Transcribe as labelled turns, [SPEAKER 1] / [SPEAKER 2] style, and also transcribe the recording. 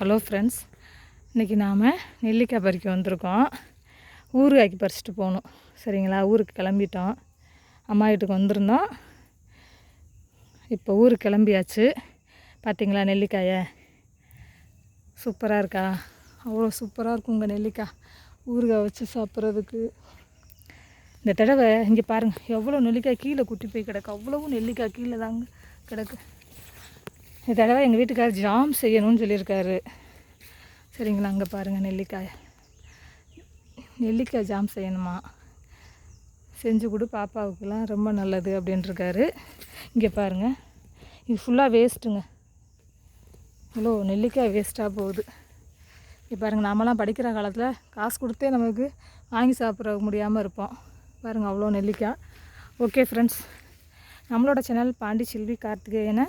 [SPEAKER 1] Hello friends இன்றைக்கி நாம் நெல்லிக்காய் பறிக்க வந்திருக்கோம். ஊறுகாய்க்கு பறிச்சுட்டு போகணும். சரிங்களா? ஊருக்கு கிளம்பிட்டோம். அம்மா வீட்டுக்கு வந்திருந்தோம். இப்போ ஊருக்கு கிளம்பியாச்சு. பார்த்தீங்களா நெல்லிக்காயை? சூப்பராக இருக்கா? அவ்வளோ சூப்பராக இருக்கும் உங்கள் நெல்லிக்காய். ஊறுகாய் வச்சு சாப்பிட்றதுக்கு. இந்த தடவை இங்கே பாருங்கள் எவ்வளோ நெல்லிக்காய் கீழே குட்டி போய் கிடக்கு. அவ்வளவும் நெல்லிக்காய் கீழே தாங்க கிடக்கு. இந்த தடவை எங்கள் வீட்டுக்கார் ஜாம் செய்யணும்னு சொல்லியிருக்காரு. சரிங்களா அங்கே பாருங்கள் நெல்லிக்காய். நெல்லிக்காய் ஜாம் செய்யணுமா? செஞ்சு கொடு பாப்பாவுக்கெல்லாம் ரொம்ப நல்லது அப்படின்ட்டுருக்காரு. இங்கே பாருங்கள் இது ஃபுல்லாக வேஸ்ட்டுங்க இவ்வளோ நெல்லிக்காய் வேஸ்ட்டாக போகுது. இப்போ பாருங்கள் நாமெல்லாம் படிக்கிற காலத்தில் காசு கொடுத்தே நமக்கு வாங்கி சாப்பிட முடியாமல் இருப்போம். பாருங்கள் அவ்வளோ நெல்லிக்காய். ஓகே ஃப்ரெண்ட்ஸ் நம்மளோட சேனல் பாண்டிச்செல்வி கார்த்திகேயனை